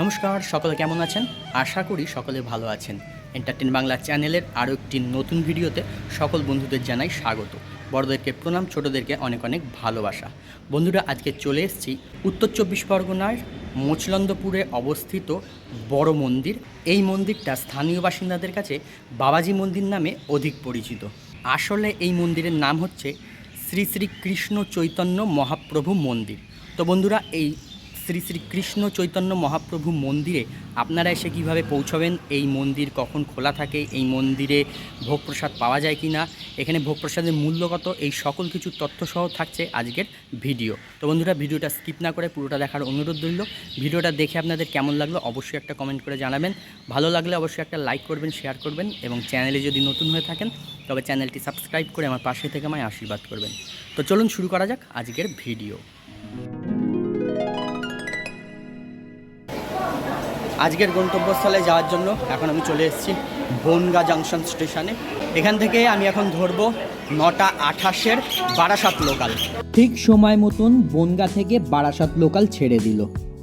নমস্কার, সকলে কেমন আছেন? আশা করি সকলে ভালো আছেন। এন্টারটেন বাংলা চ্যানেলের আরও একটি নতুন ভিডিওতে সকল বন্ধুদের জানাই স্বাগত। বড়দেরকে প্রণাম, ছোটদেরকে অনেক অনেক ভালোবাসা। বন্ধুরা, আজকে চলে এসেছি উত্তর চব্বিশ পরগনার মোচলন্দপুরে অবস্থিত বড় মন্দির। এই মন্দিরটা স্থানীয় বাসিন্দাদের কাছে বাবাজি মন্দির নামে অধিক পরিচিত। আসলে এই মন্দিরের নাম হচ্ছে শ্রী শ্রী কৃষ্ণ চৈতন্য মহাপ্রভু মন্দির। তো বন্ধুরা, এই শ্রী শ্রী কৃষ্ণ চৈতন্য মহাপ্রভু মন্দিরে আপনারা এসে কীভাবে পৌঁছবেন? এই মন্দির কখন খোলা থাকে? এই মন্দিরে ভোগ প্রসাদ পাওয়া যায় কি না এখানে ভোগ প্রসাদের মূল্য কত? এই সকল কিছু তথ্যসহ থাকছে আজকের ভিডিও। তো বন্ধুরা, ভিডিওটা স্কিপ না করে পুরোটা দেখার অনুরোধ রইল। ভিডিওটা দেখে আপনাদের কেমন লাগল অবশ্যই একটা কমেন্ট করে জানাবেন। ভালো লাগলে অবশ্যই একটা লাইক করবেন শেয়ার করবেন এবং চ্যানেলে যদি নতুন হয়ে থাকেন, তবে চ্যানেলটি সাবস্ক্রাইব করে আমার পাশে থেকে আমায় আশীর্বাদ করবেন। তো চলুন শুরু করা যাক আজকের ভিডিও। আজকের গন্তব্যস্থলে যাওয়ার জন্য এখন আমি চলে এসেছি বনগা জাংশন স্টেশনে। এখান থেকে আমি এখন ধরবো নটা আঠাশের বারাসাত লোকাল। ঠিক সময় মতন বনগা থেকে বারাসাত লোকাল ছেড়ে দিল,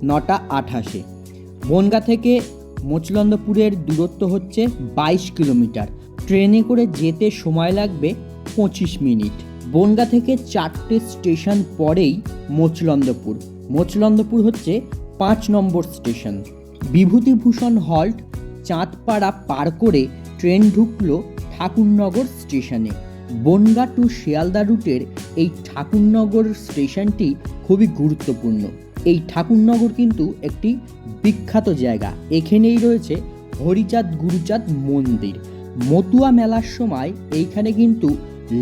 নটা আঠাশে। বনগা থেকে মোচলন্দপুরের দূরত্ব হচ্ছে বাইশ কিলোমিটার। ট্রেনে করে যেতে সময় লাগবে পঁচিশ মিনিট। বনগা থেকে চারটে স্টেশন পরেই মোচলন্দপুর। মোচলন্দপুর হচ্ছে পাঁচ number station. Bibhutibhushan halt Chandpara পার করে ট্রেন ঢুকল ঠাকুরনগর স্টেশনে। বনগা টু শিয়ালদা রুটের এই ঠাকুরনগর স্টেশনটি খুবই গুরুত্বপূর্ণ। এই ঠাকুরনগর কিন্তু একটি বিখ্যাত জায়গা। এখানেই রয়েছে হরিচাঁদ গুরুচাঁদ মন্দির। মতুয়া মেলার সময় এইখানে কিন্তু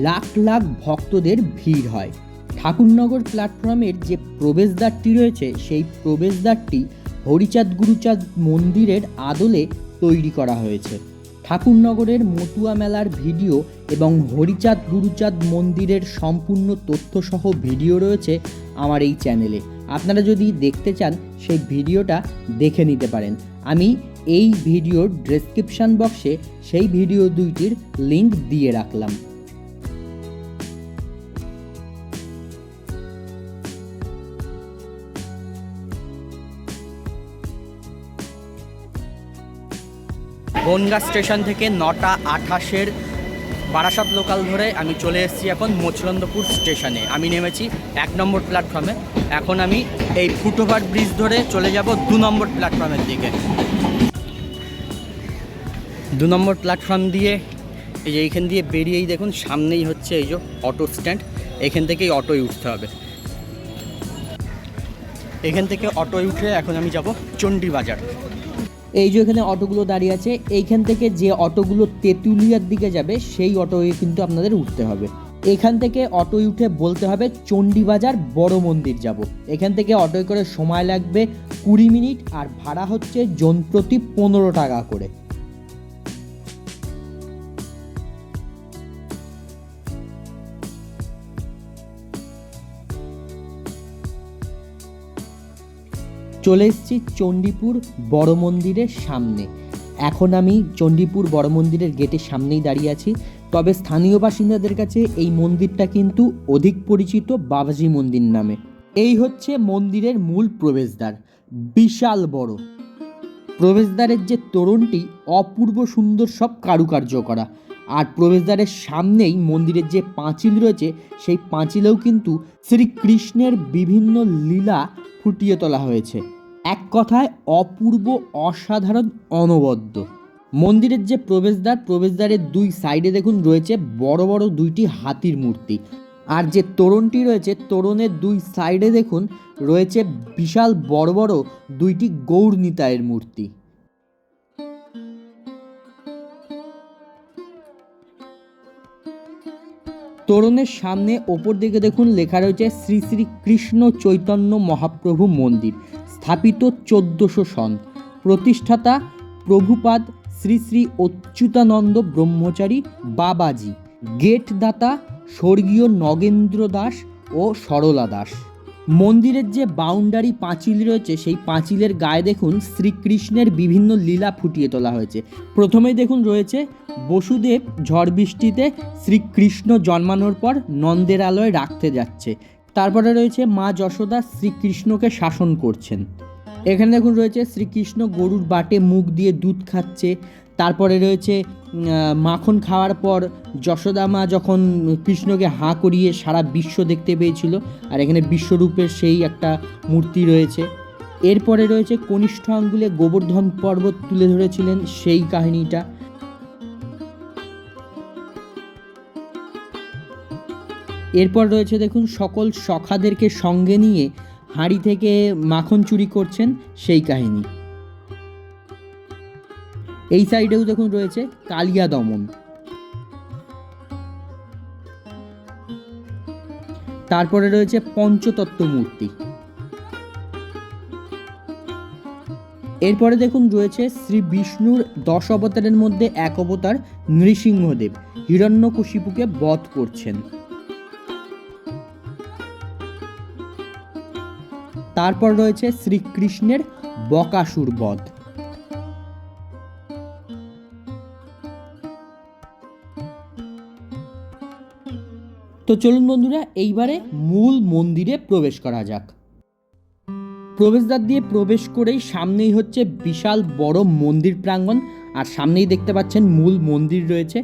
লাখ লাখ ভক্তদের ভিড় হয়। ঠাকুরনগর প্ল্যাটফর্মের যে প্রবেশদ্বারটি রয়েছে, সেই প্রবেশদ্বারটি হরিচাঁদ গুরুচাঁদ মন্দিরের আদলে তৈরি করা হয়েছে। ঠাকুরনগরের মতুয়া মেলার ভিডিও এবং হরিচাঁদ গুরুচাঁদ মন্দিরের সম্পূর্ণ তথ্যসহ ভিডিও রয়েছে আমার এই চ্যানেলে। আপনারা যদি দেখতে চান, সেই ভিডিওটা দেখে নিতে পারেন। আমি এই ভিডিওর ডেসক্রিপশান বক্সে সেই ভিডিও দুইটির লিংক দিয়ে রাখলাম। বনগা স্টেশন থেকে নটা আঠাশের বারাসাত লোকাল ধরে আমি চলে এসেছি এখন মোচলন্দপুর স্টেশনে। আমি নেমেছি এক নম্বর প্ল্যাটফর্মে এখন আমি এই ফুটওভার ব্রিজ ধরে চলে যাব দু নম্বর প্ল্যাটফর্মের দিকে। দু নম্বর প্ল্যাটফর্ম দিয়ে এই যে এইখান দিয়ে বেরিয়েই দেখুন, সামনেই হচ্ছে এই যে অটো স্ট্যান্ড এখান থেকেই অটোয় উঠতে হবে। এখান থেকে অটোয় উঠে এখন আমি যাব চণ্ডী বাজার এই যে এখানে অটোগুলো দাঁড়িয়ে আছে, এইখান থেকে যে অটোগুলো তেঁতুলিয়ার দিকে যাবে, সেই অটোয়ে কিন্তু আপনাদের উঠতে হবে। এখান থেকে অটোয় উঠে বলতে হবে, চণ্ডীবাজার বড় মন্দির যাব। এখান থেকে অটোয় করে সময় লাগবে কুড়ি মিনিট, আর ভাড়া হচ্ছে জন প্রতি পনেরো টাকা করে। চলে এসেছি চণ্ডীপুর বড় মন্দিরের সামনে। এখন আমি চণ্ডীপুর বড় মন্দিরের গেটের সামনেই দাঁড়িয়ে আছি। তবে স্থানীয় বাসিন্দাদের কাছে এই মন্দিরটা কিন্তু অধিক পরিচিত বাবাজি মন্দির নামে। এই হচ্ছে মন্দিরের মূল প্রবেশদ্বার, বিশাল বড়। প্রবেশদ্বারের যে তোরণটি অপূর্ব সুন্দর সব কারুকার্য করা। আর প্রবেশদ্বারের সামনেই মন্দিরের যে পাঁচিল রয়েছে, সেই পাঁচিলেও কিন্তু শ্রীকৃষ্ণের বিভিন্ন লীলা ফুটিয়ে তোলা হয়েছে। এক কথায় অপূর্ব, অসাধারণ, অনবদ্য। মন্দিরের যে প্রবেশদ্বার, প্রবেশদ্বারের দুই সাইডে দেখুন রয়েছে বড় বড় দুইটি হাতির মূর্তি। আর যে তোরণটি রয়েছে, তোরণের দুই সাইডে দেখুন রয়েছে বিশাল বড় বড় দুইটি গৌর নিতায়ের মূর্তি। তোরণের সামনে ওপর দিকে দেখুন লেখা রয়েছে শ্রী শ্রী কৃষ্ণ চৈতন্য মহাপ্রভু মন্দির। স্থাপিত চোদ্দশো সন। প্রতিষ্ঠাতা প্রভুপাদ শ্রী শ্রী অচ্যুতানন্দ ব্রহ্মচারী বাবাজি, গেটদাতা স্বর্গীয় নগেন্দ্র দাস ও সরলা দাস। মন্দিরের যে বাউন্ডারি পাঁচিল রয়েছে, সেই পাঁচিলের গায়ে দেখুন শ্রীকৃষ্ণের বিভিন্ন লীলা ফুটিয়ে তোলা হয়েছে। প্রথমেই দেখুন রয়েছে বসুদেব ঝড় বৃষ্টিতে শ্রীকৃষ্ণ জন্মানোর পর নন্দের আলোয় রাখতে যাচ্ছে। তারপরে রয়েছে মা যশোদা শ্রীকৃষ্ণকে শাসন করছেন। এখানে দেখুন রয়েছে শ্রীকৃষ্ণ গরুর বাটে মুখ দিয়ে দুধ খাচ্ছে। তারপরে রয়েছে মাখন খাওয়ার পর যশোদা মা যখন কৃষ্ণকে হাঁ করিয়ে সারা বিশ্ব দেখতে পেয়েছিল, আর এখানে বিশ্বরূপের সেই একটা মূর্তি রয়েছে। এরপরে রয়েছে কনিষ্ঠ আঙ্গুলে গোবর্ধন পর্বত তুলে ধরেছিলেন সেই কাহিনীটা। এরপর রয়েছে দেখুন, সকল সখাদেরকে সঙ্গে নিয়ে হাঁড়ি থেকে মাখন চুরি করছেন সেই কাহিনী। এই সাইডেও দেখুন রয়েছে কালিয়া দমন। তারপরে রয়েছে পঞ্চতত্ত্ব মূর্তি। এরপরে দেখুন রয়েছে শ্রী বিষ্ণুর দশ অবতারের মধ্যে এক অবতার নৃসিংহদেব। হিরণ্যকশিপুকে বধ করছেন। তারপর রয়েছে শ্রীকৃষ্ণের বকাসুর বধ। তো চলুন বন্ধুরা, এইবারে মূল মন্দিরে প্রবেশ করা যাক। প্রবেশদ্বার দিয়ে প্রবেশ করেই সামনেই হচ্ছে বিশাল বড় মন্দির প্রাঙ্গণ, আর সামনেই দেখতে পাচ্ছেন মূল মন্দির রয়েছে।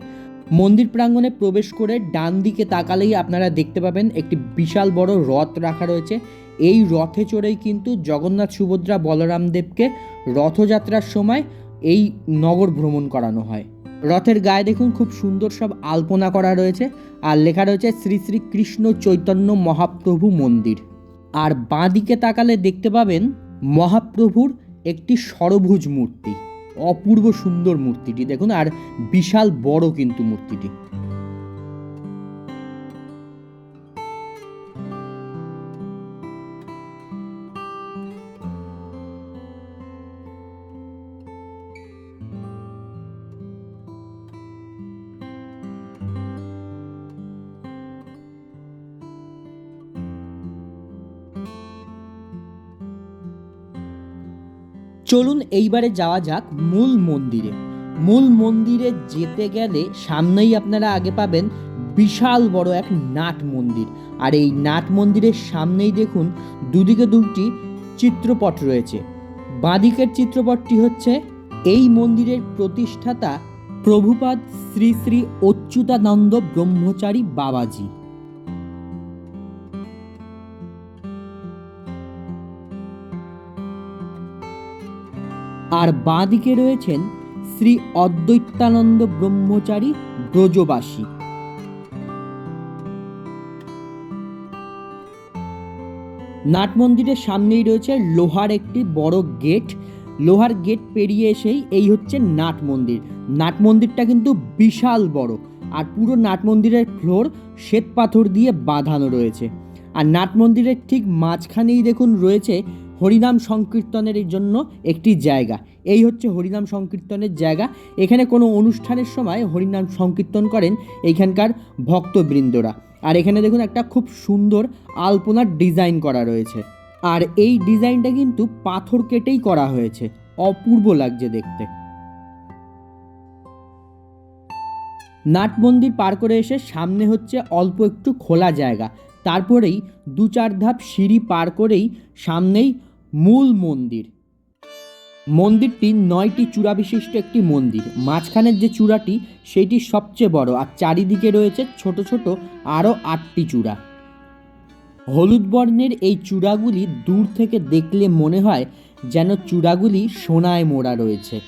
মন্দির প্রাঙ্গণে প্রবেশ করে ডান দিকে তাকালেই আপনারা দেখতে পাবেন একটি বিশাল বড় রথ রাখা রয়েছে। এই রথে চড়েই কিন্তু জগন্নাথ সুভদ্রা বলরাম দেবকে রথযাত্রার সময় এই নগর ভ্রমণ করানো হয়। রথের গায়ে দেখুন খুব সুন্দর সব আলপনা করা রয়েছে আর লেখা রয়েছে শ্রী শ্রী কৃষ্ণ চৈতন্য মহাপ্রভু মন্দির। আর বাঁ দিকে তাকালে দেখতে পাবেন মহাপ্রভুর একটি সরভুজ মূর্তি, অপূর্ব সুন্দর মূর্তিটি। দেখুন আর বিশাল বড় কিন্তু মূর্তিটি। চলুন এইবারে যাওয়া যাক মূল মন্দিরে। মূল মন্দিরে যেতে গেলে সামনেই আপনারা আগে পাবেন বিশাল বড় এক নাট মন্দির। আর এই নাট মন্দিরের সামনেই দেখুন দুদিকে দুটি চিত্রপট রয়েছে। বাঁদিকের চিত্রপটটি হচ্ছে এই মন্দিরের প্রতিষ্ঠাতা প্রভুপাদ শ্রী শ্রী অচ্যুতানন্দ ব্রহ্মচারী বাবাজি। আর বাঁদিকে রয়েছেন শ্রী অদ্বৈতানন্দ ব্রহ্মচারী ব্রজবাসী। নাট মন্দিরের সামনেই রয়েছে লোহার একটি বড় গেট। লোহার গেট পেরিয়ে এসেই এই হচ্ছে নাট মন্দির। নাট মন্দিরটা কিন্তু বিশাল বড় আর পুরো নাট মন্দিরের ফ্লোর শ্বেত পাথর দিয়ে বাঁধানো রয়েছে। আর নাট মন্দিরের ঠিক মাঝখানেই দেখুন রয়েছে হরিনাম সংকীর্তনের জন্য একটি জায়গা। এই হচ্ছে হরিনাম সংকীর্তনের জায়গা। এখানে কোনো অনুষ্ঠানের সময় হরিনাম সংকীর্তন করেন এইখানকার ভক্তবৃন্দরা। আর এখানে দেখুন একটা খুব সুন্দর আলপনার ডিজাইন করা রয়েছে। আর এই ডিজাইনটা কিন্তু পাথর কেটেই করা হয়েছে। অপূর্ব লাগছে দেখতে। নাট মন্দির পার করে এসে সামনে হচ্ছে অল্প একটু খোলা জায়গা। তারপরেই দু চার ধাপ সিঁড়ি পার করেই সামনেই মূল মন্দির। মন্দিরটি নয়টি চূড়া বিশিষ্ট একটি মন্দির। মাঝখানের যে চূড়াটি, সেটি সবচেয়ে বড় আর চারিদিকে রয়েছে ছোট ছোট আরও আটটি চূড়া। হলুদ বর্ণের এই চূড়াগুলি দূর থেকে দেখলে মনে হয় যেন চূড়াগুলি সোনায় মোড়া রয়েছে।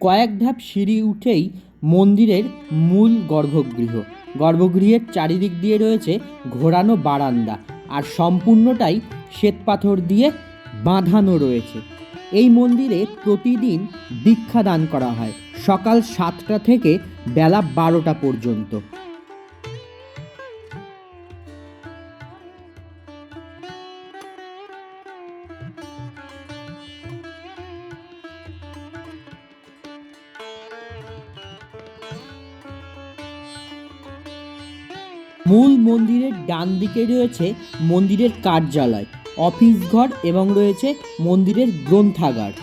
কয়েক ধাপ সিঁড়ি উঠেই মন্দিরের মূল গর্ভগৃহ। গর্ভগৃহের চারিদিক দিয়ে রয়েছে ঘোরানো বারান্দা আর সম্পূর্ণটাই শ্বেতপাথর দিয়ে বাঁধানো রয়েছে। এই মন্দিরে প্রতিদিন দীক্ষা দান করা হয়। সকাল সাতটা থেকে বেলা বারোটা পর্যন্ত। ডান দিকে রয়েছে মন্দিরের কার্যালয়, অফিস ঘর এবং রয়েছে মন্দিরের গ্রন্থাগার।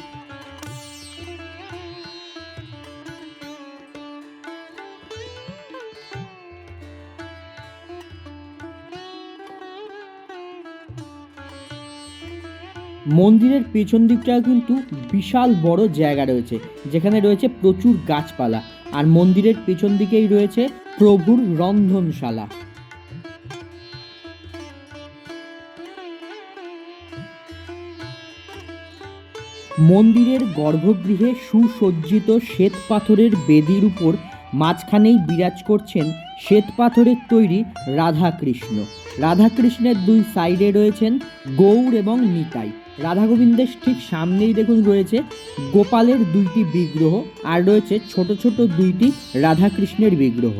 মন্দিরের পেছন দিকটা কিন্তু বিশাল বড় জায়গা রয়েছে, যেখানে রয়েছে প্রচুর গাছপালা। আর মন্দিরের পেছন দিকেই রয়েছে প্রভুর রন্ধনশালা। মন্দিরের গর্ভগৃহে সুসজ্জিত শ্বেত পাথরের বেদির উপর মাঝখানেই বিরাজ করছেন শ্বেত পাথরের তৈরি রাধাকৃষ্ণ। রাধাকৃষ্ণের দুই সাইডে রয়েছেন গৌর এবং নিতাই। রাধা গোবিন্দের ঠিক সামনেই দেখুন রয়েছে গোপালের দুইটি বিগ্রহ আর রয়েছে ছোট ছোট দুইটি রাধাকৃষ্ণের বিগ্রহ।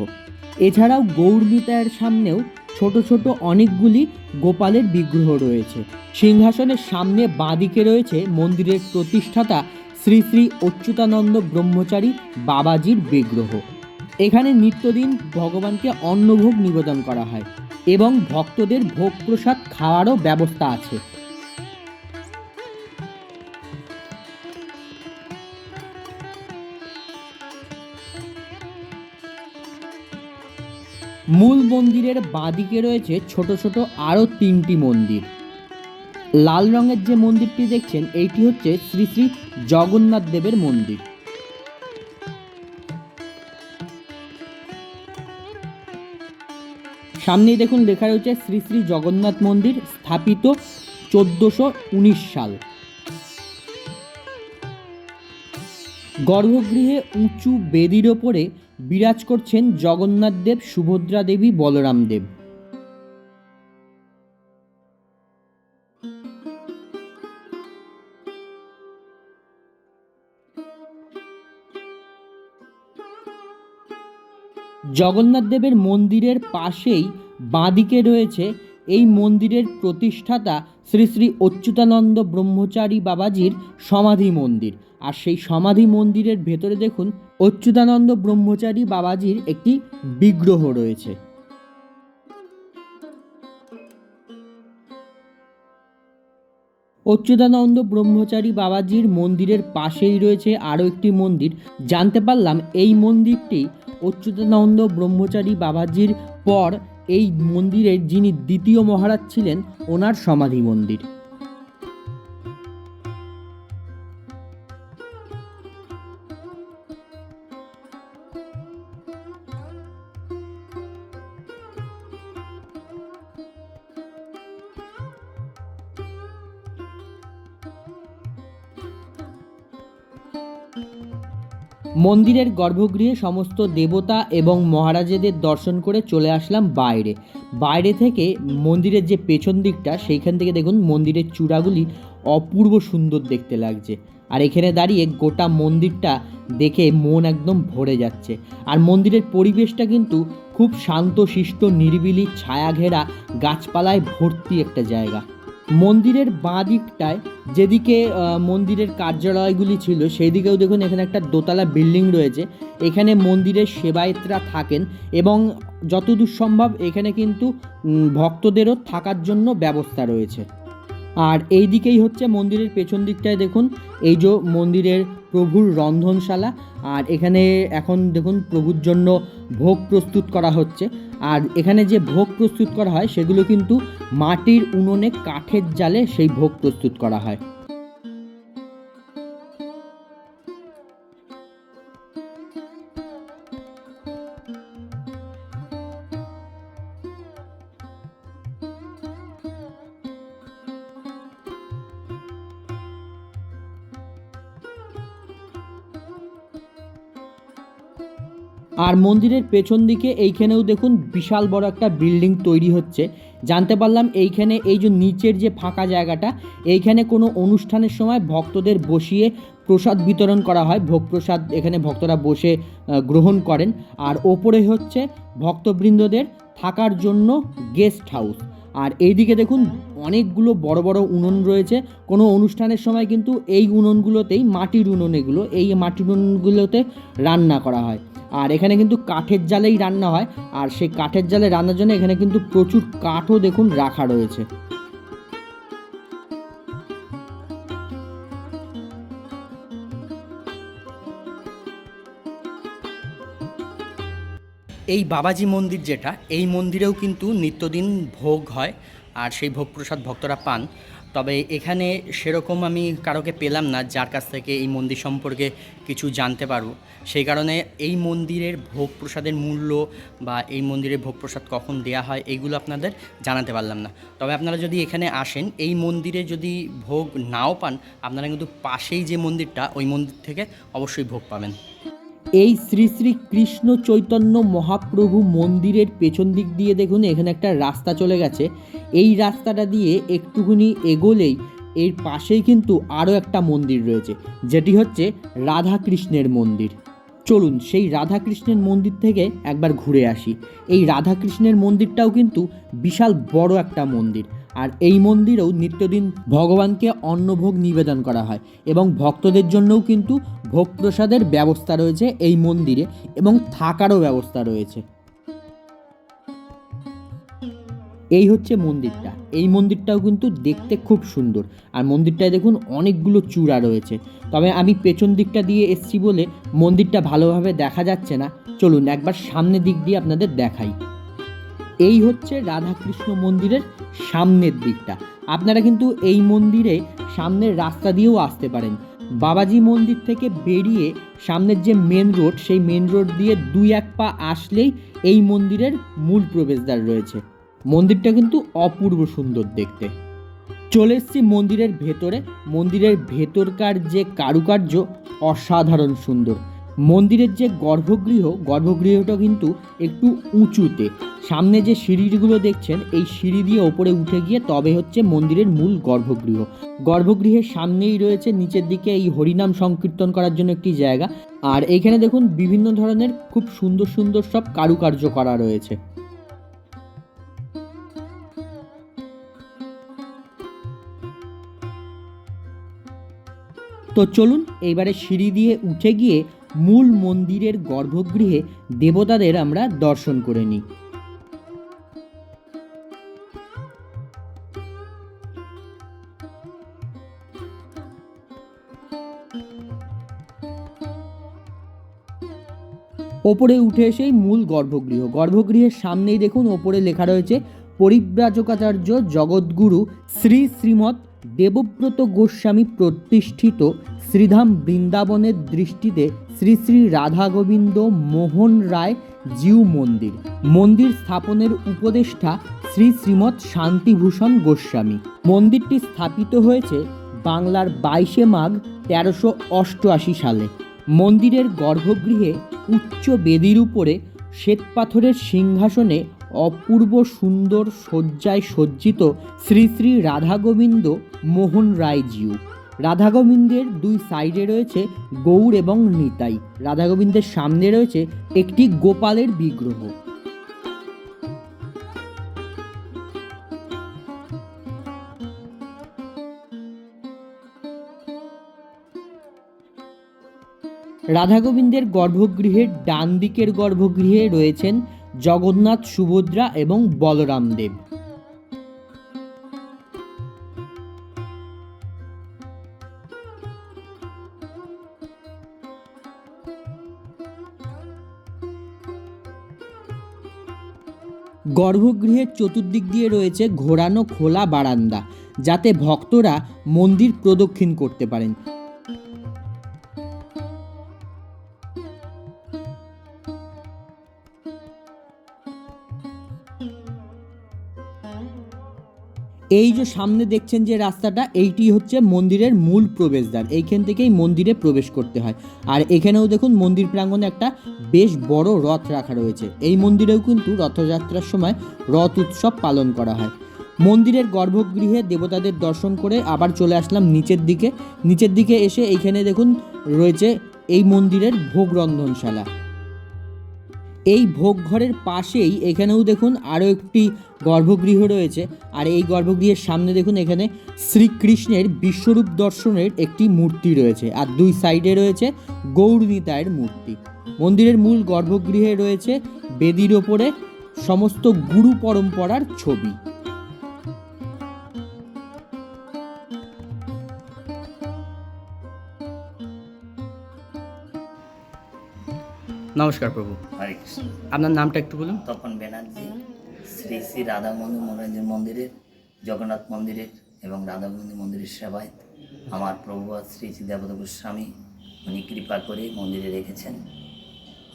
এছাড়াও গৌর নিতাইয়ের সামনেও ছোট ছোট অনেকগুলি গোপালের বিগ্রহ রয়েছে। সিংহাসনের সামনে বাঁদিকে রয়েছে মন্দিরের প্রতিষ্ঠাতা শ্রী শ্রী অচ্যুতানন্দ ব্রহ্মচারী বাবাজির বিগ্রহ। এখানে নিত্যদিন ভগবানকে অন্নভোগ নিবেদন করা হয় এবং ভক্তদের ভোগ প্রসাদ খাওয়ারও ব্যবস্থা আছে। মূল মন্দিরের বাঁদিকে রয়েছে ছোট ছোট আরও তিনটি মন্দির। লাল রঙের যে মন্দিরটি দেখছেন, এইটি হচ্ছে শ্রী শ্রী জগন্নাথ দেবের মন্দির। সামনেই দেখুন, লেখা রয়েছে শ্রী শ্রী জগন্নাথ মন্দির স্থাপিত চোদ্দোশো উনিশ সাল। গর্ভগৃহে উঁচু বেদির ওপরে বিরাজ করছেন জগন্নাথ দেব সুভদ্রা দেবী বলরাম দেব। জগন্নাথ দেবের মন্দিরের পাশেই বাঁদিকে রয়েছে এই মন্দিরের প্রতিষ্ঠাতা শ্রী শ্রী অচ্যুতানন্দ ব্রহ্মচারী বাবাজির সমাধি মন্দির। আর সেই সমাধি মন্দিরের ভেতরে দেখুন, অচ্যুতানন্দ ব্রহ্মচারী বাবাজির একটি বিগ্রহ রয়েছে। অচ্যুতানন্দ ব্রহ্মচারী বাবাজির মন্দিরের পাশেই রয়েছে আরও একটি মন্দির। জানতে পারলাম এই মন্দিরটি অচ্যুতানন্দ ব্রহ্মচারী বাবাজির পর এই মন্দিরের যিনি দ্বিতীয় মহারাজ ছিলেন ওনার সমাধি মন্দির। মন্দিরের গর্ভগৃহে সমস্ত দেবতা এবং মহারাজেদের দর্শন করে চলে আসলাম বাইরে। বাইরে থেকে মন্দিরের যে পেছন দিকটা, সেইখান থেকে দেখুন মন্দিরের চূড়াগুলি অপূর্ব সুন্দর দেখতে লাগছে। আর এখানে দাঁড়িয়ে গোটা মন্দিরটা দেখে মন একদম ভরে যাচ্ছে। আর মন্দিরের পরিবেশটা কিন্তু খুব শান্ত শিষ্ট নিরিবিলি ছায়া ঘেরা গাছপালায় ভর্তি একটা জায়গা। মন্দিরের বাঁ দিকটায়, যেদিকে মন্দিরের কার্যালয়গুলি ছিল সেই দিকেও দেখুন এখানে একটা দোতলা বিল্ডিং রয়েছে। এখানে মন্দিরের সেবায়েতরা থাকেন এবং যতদূর সম্ভব এখানে কিন্তু ভক্তদেরও থাকার জন্য ব্যবস্থা রয়েছে। আর এই দিকেই হচ্ছে মন্দিরের পেছন দিকটায় দেখুন, এই যে মন্দিরের প্রভুর রন্ধনশালা, আর এখানে এখন দেখুন প্রভুর জন্য ভোগ প্রস্তুত করা হচ্ছে। আর এখানে যে ভোগ প্রস্তুত করা হয়, সেগুলো কিন্তু মাটির উনুনে কাঠের জালে সেই ভোগ প্রস্তুত করা হয়। আর মন্দিরের পেছন দিকে এইখানেও দেখুন বিশাল বড় একটা বিল্ডিং তৈরি হচ্ছে। জানতে পারলাম এইখানে এই যে নিচের যে ফাঁকা জায়গাটা, এইখানে কোনো অনুষ্ঠানের সময় ভক্তদের বসিয়ে প্রসাদ বিতরণ করা হয়। ভোগ প্রসাদ এখানে ভক্তরা বসে গ্রহণ করেন। আর ওপরে হচ্ছে ভক্তবৃন্দদের থাকার জন্য গেস্ট হাউস আর এইদিকে দেখুন অনেকগুলো বড় বড় উনুন রয়েছে। কোনো অনুষ্ঠানের সময় কিন্তু এই উনুনগুলোতেই মাটির উনুন এগুলো, এই মাটির উনুনগুলোতে রান্না করা হয়। আর এখানে কিন্তু কাঠের জালেই রান্না হয়। আর সেই কাঠের জালে রান্নার জন্য এখানে কিন্তু প্রচুর কাঠও দেখুন রাখা রয়েছে। এই বাবাজি মন্দির যেটা, এই মন্দিরেও কিন্তু নিত্যদিন ভোগ হয়। আর সেই ভোগ প্রসাদ ভক্তরা পান। তবে এখানে সেরকম আমি কারোকে পেলাম না যার কাছ থেকে এই মন্দির সম্পর্কে কিছু জানতে পারব। সেই কারণে এই মন্দিরের ভোগ প্রসাদের মূল্য বা এই মন্দিরের ভোগ প্রসাদ কখন দেয়া হয় এইগুলো আপনাদের জানাতে পারলাম না। তবে আপনারা যদি এখানে আসেন, এই মন্দিরে যদি ভোগ নাও পান, আপনারা কিন্তু পাশেই যে মন্দিরটা, ওই মন্দির থেকে অবশ্যই ভোগ পাবেন। এই শ্রী শ্রী কৃষ্ণ চৈতন্য মহাপ্রভু মন্দিরের পেছন দিক দিয়ে দেখুন, এখানে একটা রাস্তা চলে গেছে। এই রাস্তাটা দিয়ে একটুখানি এগোলেই এর পাশেই কিন্তু আরও একটা মন্দির রয়েছে, যেটি হচ্ছে রাধাকৃষ্ণের মন্দির। চলুন, সেই রাধাকৃষ্ণের মন্দির থেকে একবার ঘুরে আসি। এই রাধাকৃষ্ণের মন্দিরটাও কিন্তু বিশাল বড় একটা মন্দির। আর এই মন্দিরেও নিত্যদিন ভগবানকে অন্নভোগ নিবেদন করা হয় এবং ভক্তদের জন্যও কিন্তু ভোগ প্রসাদের ব্যবস্থা রয়েছে এই মন্দিরে এবং থাকারও ব্যবস্থা রয়েছে। এই হচ্ছে মন্দিরটা। এই মন্দিরটাও কিন্তু দেখতে খুব সুন্দর। আর মন্দিরটায় দেখুন অনেকগুলো চূড়া রয়েছে। তবে আমি পেছন দিকটা দিয়ে এসছি বলে মন্দিরটা ভালোভাবে দেখা যাচ্ছে না। চলুন একবার সামনের দিক দিয়ে আপনাদের দেখাই। এই হচ্ছে রাধাকৃষ্ণ মন্দিরের সামনের দিকটা। আপনারা কিন্তু এই মন্দিরে সামনের রাস্তা দিয়েও আসতে পারেন। বাবাজি মন্দির থেকে বেরিয়ে সামনের যে মেন রোড সেই মেন রোড দিয়ে দুই এক পা আসলেই এই মন্দিরের মূল প্রবেশদ্বার রয়েছে। মন্দিরটা কিন্তু অপূর্ব সুন্দর দেখতে। চলে এসছি মন্দিরের ভেতরে। মন্দিরের ভেতরকার যে কারুকার্য অসাধারণ সুন্দর। মন্দিরের যে গর্ভগৃহ, গর্ভগৃহটা কিন্তু একটু উঁচুতে। সামনে যে সিঁড়িগুলো দেখছেন, এই সিঁড়ি দিয়ে ওপরে উঠে গিয়ে তবে হচ্ছে মন্দিরের মূল গর্ভগৃহ। গর্ভগৃহের সামনেই রয়েছে, নিচের দিকে এই হরিনাম সংকীর্তন করার জন্য একটি জায়গা। আর এখানে দেখুন, বিভিন্ন ধরনের খুব সুন্দর সুন্দর সব কারুকার্য করা রয়েছে। তো চলুন এইবারে সিঁড়ি দিয়ে উঠে গিয়ে মূল মন্দিরের গর্ভগৃহে দেবতাদের আমরা দর্শন করে নিই। ওপরে উঠে এসেই মূল গর্ভগৃহ। গর্ভগৃহের সামনেই দেখুন ওপরে লেখা রয়েছে, পরিব্রাজকাচার্য জগৎগুরু শ্রী শ্রীমৎ দেবব্রত গোস্বামী প্রতিষ্ঠিত শ্রীধাম বৃন্দাবনের দৃষ্টিতে শ্রী শ্রী রাধা গোবিন্দ মোহন রায় জিউ মন্দির। মন্দির স্থাপনের উপদেষ্টা শ্রী শ্রীমৎ শান্তিভূষণ গোস্বামী। মন্দিরটি স্থাপিত হয়েছে বাংলার বাইশে মাঘ তেরোশো অষ্টআশি সালে। মন্দিরের গর্ভগৃহে উচ্চ বেদির উপরে শ্বেতপাথরের সিংহাসনে অপূর্ব সুন্দর শয্যায় সজ্জিত শ্রী শ্রী রাধাগোবিন্দ মোহন রায় জিউ। রাধা গোবিন্দের দুই সাইডে রয়েছে গৌর এবং নিতাই। রাধা গোবিন্দের সামনে রয়েছে একটি গোপালের বিগ্রহ। রাধা গোবিন্দের গর্ভগৃহের ডান দিকের গর্ভগৃহে রয়েছেন জগন্নাথ সুভদ্রা এবং বলরাম দেব গর্ভগৃহের চতুর্দিক দিয়ে রয়েছে ঘোরানো খোলা বারান্দা যাতে ভক্তরা মন্দির প্রদক্ষিণ করতে পারেন। এই যে সামনে দেখছেন যে রাস্তাটা, এইটি হচ্ছে মন্দিরের মূল প্রবেশদ্বার। এইখান থেকেই মন্দিরে প্রবেশ করতে হয়। আর এখানেও দেখুন মন্দির প্রাঙ্গণে একটা বেশ বড় রথ রাখা রয়েছে। এই মন্দিরেও কিন্তু রথযাত্রার সময় রথ উৎসব পালন করা হয়। মন্দিরের গর্ভগৃহে দেবতাদের দর্শন করে আবার চলে আসলাম নিচের দিকে। নিচের দিকে এসে এইখানে দেখুন রয়েছে এই মন্দিরের ভোগ রন্ধনশালা। এই ভোগ ঘরের পাশেই এখানেও দেখুন আরও একটি গর্ভগৃহ রয়েছে। আর এই গর্ভগৃহের সামনে দেখুন এখানে শ্রীকৃষ্ণের বিশ্বরূপ দর্শনের একটি মূর্তি রয়েছে। আর দুই সাইডে রয়েছে গৌরনীতায়ের মূর্তি। মন্দিরের মূল গর্ভগৃহে রয়েছে বেদির ওপরে সমস্ত গুরু পরম্পরার ছবি। নমস্কার প্রভু। হরে কৃষ্ণ আপনার নামটা একটু বলুন। তপন ব্যানার্জি শ্রী শ্রী রাধা মন্দির মনোরঞ্জন মন্দিরের জগন্নাথ মন্দিরের এবং রাধাগোবিন্দ মন্দিরের সেবায় আমার প্রভু শ্রী শ্রী দেবতা গোস্বামী উনি কৃপা করে মন্দিরে রেখেছেন।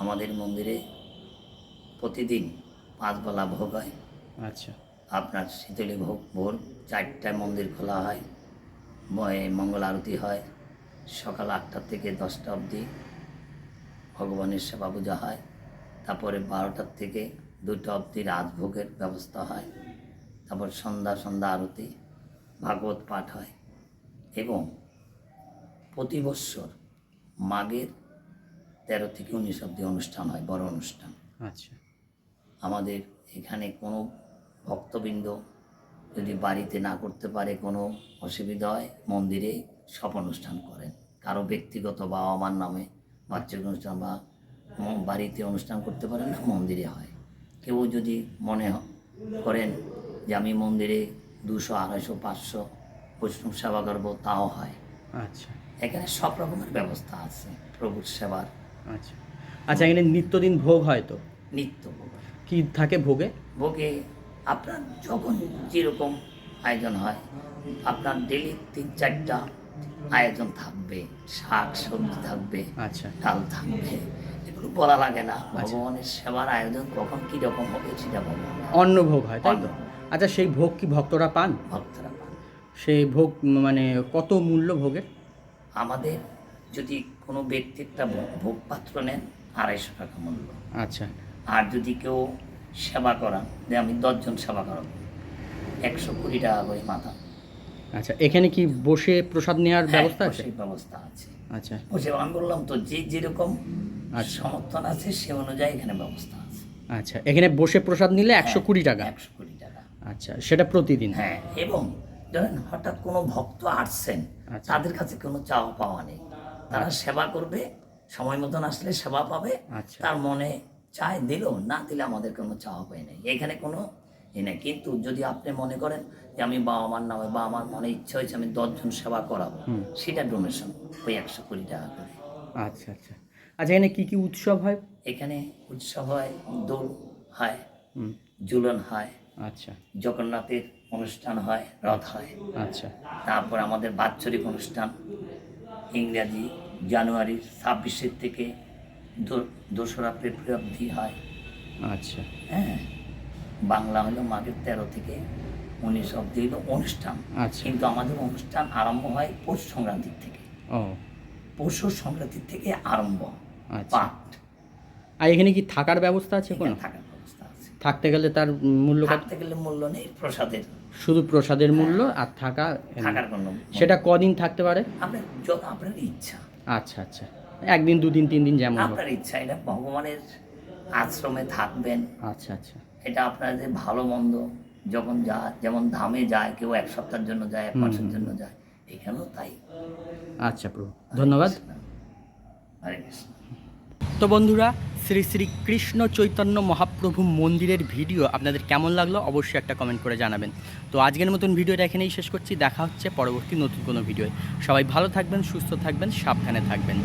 আমাদের মন্দিরে প্রতিদিন পাঁচবেলা ভোগ হয়। আচ্ছা। আপনার শীতলী ভোগ ভোর চারটায় মন্দির খোলা হয়। মঙ্গল আরতি হয়। সকাল আটটা থেকে দশটা অবধি ভগবানের সেবা পূজা হয়। তারপরে বারোটার থেকে দুটো অবধি রাজভোগের ব্যবস্থা হয়। তারপর সন্ধ্যা সন্ধ্যা আরতি ভাগবত পাঠ হয় এবং প্রতি বৎসর মাঘের তেরো থেকে উনিশ অব্দি অনুষ্ঠান হয় বড় অনুষ্ঠান। আচ্ছা। আমাদের এখানে কোনো ভক্তবৃন্দ যদি বাড়িতে না করতে পারে কোনো অসুবিধা হয় মন্দিরে সব অনুষ্ঠান করেন। কারও ব্যক্তিগত বাবা মার নামে বাচ্চার অনুষ্ঠান বা বাড়িতে অনুষ্ঠান করতে পারেন না মন্দিরে হয়। কেউ যদি মনে করেন যে আমি মন্দিরে দুশো আড়াইশো পাঁচশো বৈষ্ণব সেবা করব তাও হয়। আচ্ছা। এখানে সব রকমের ব্যবস্থা আছে প্রভুর সেবার। আচ্ছা। আচ্ছা এখানে নিত্যদিন ভোগ হয় তো? নিত্য ভোগ। কি থাকে ভোগে? ভোগে আপনার যখন যেরকম আয়োজন হয় আপনার ডেলি তিন চারটা আয়োজন থাকবে শাক সবজি থাকবে আচ্ছা। ডাল থাকবে এগুলো বলা লাগে না। ভগবানের সেবার আয়োজন কখন কী রকম হবে সেটা ভগবান অন্ন ভোগ হয় তাই তো? আচ্ছা সেই ভোগ কি ভক্তরা পান? ভক্তরা পান। সেই ভোগ মানে কত মূল্য ভোগের? আমাদের যদি কোনো ব্যক্তি একটা ভোগ- ভোগ পাত্র নেন আড়াইশো টাকা মূল্য। আচ্ছা। আর যদি কেউ সেবা করান যে আমি দশজন সেবা করাবো একশো কুড়ি টাকা করে মাথা। আচ্ছা এখানে কি বসে প্রসাদ নেওয়ার ব্যবস্থা হ্যাঁ, আছে? বসে ব্যবস্থা আছে। আচ্ছা। বসে আমি বললাম তো যে যেরকম আচ্ছা। সমর্থন আছে সে অনুযায়ী এখানে ব্যবস্থা আছে। আচ্ছা এখানে বসে প্রসাদ নিলে একশো কুড়ি টাকা? একশো কুড়ি টাকা। আচ্ছা সেটা প্রতিদিন? হ্যাঁ এবং ধরেন হঠাৎ কোনো ভক্ত আসছেন আচ্ছা। তাদের কাছে কোনো চাওয়া পাওয়া নেই। তারা সেবা করবে সময় মতন আসলে সেবা পাবে। আচ্ছা। তার মনে চায় দিল না দিলে আমাদের কোনো চাওয়া পাই নেই। এখানে কোনো নেই কিন্তু যদি আপনি মনে করেন যে আমি বাবা মার নামে বা আমার মনে ইচ্ছা হয়েছে আমি দশজন সেবা করাবো সেটা ডোনেশন ওই একশো কুড়ি টাকা করে। আচ্ছা আচ্ছা। আচ্ছা এখানে কি কি উৎসব হয়? এখানে উৎসব হয় দোল হয় জুলন হয় আচ্ছা। জগন্নাথের অনুষ্ঠান হয় রথ হয়। আচ্ছা। তারপর আমাদের বাৎসরিক অনুষ্ঠান ইংরাজি জানুয়ারির ছাব্বিশের থেকে দোসরা ফেব্রুয়ারি অবধি হয়। আচ্ছা। হ্যাঁ। বাংলা হলো মাঘের তেরো থেকে উনিশ অবধি হলো অনুষ্ঠান। আচ্ছা। কিন্তু আমাদের অনুষ্ঠান আরম্ভ হয় পৌষ সংক্রান্তির থেকে। ও। পৌষ সংক্রান্তির থেকে আরম্ভ আচ্ছা। পাঠ। আর এখানে কি থাকার ব্যবস্থা আছে কোনো? থাকার ব্যবস্থা আছে। থাকতে গেলে তার মূল্য কত? থাকতে গেলে মূল্য নেই প্রসাদের। শুধু প্রসাদের মূল্য আর থাকা থাকার কোনো সেটা কদিন থাকতে পারে? আপনার যত আপনার ইচ্ছা। আচ্ছা আচ্ছা। একদিন দুদিন তিন দিন যেমন আপনার ইচ্ছা এটা ভগবানের আশ্রমে থাকবেন। আচ্ছা আচ্ছা। এটা আপনার যে ভালো মন্দ যখন যা যেমন ধামে যায় কেউ এক সপ্তাহের জন্য যায় এক মাসের জন্য যায় এখানেও তাই। আচ্ছা প্রভু ধন্যবাদ। হরে কৃষ্ণ। তো বন্ধুরা শ্রী শ্রী কৃষ্ণ চৈতন্য মহাপ্রভু মন্দিরের ভিডিও আপনাদের কেমন লাগল অবশ্যই একটা কমেন্ট করে জানাবেন। তো আজকের মতন ভিডিওটা এখানেই শেষ করছি দেখা হচ্ছে পরবর্তী নতুন কোনো ভিডিও সবাই ভালো থাকবেন সুস্থ থাকবেন সাবধানে থাকবেন।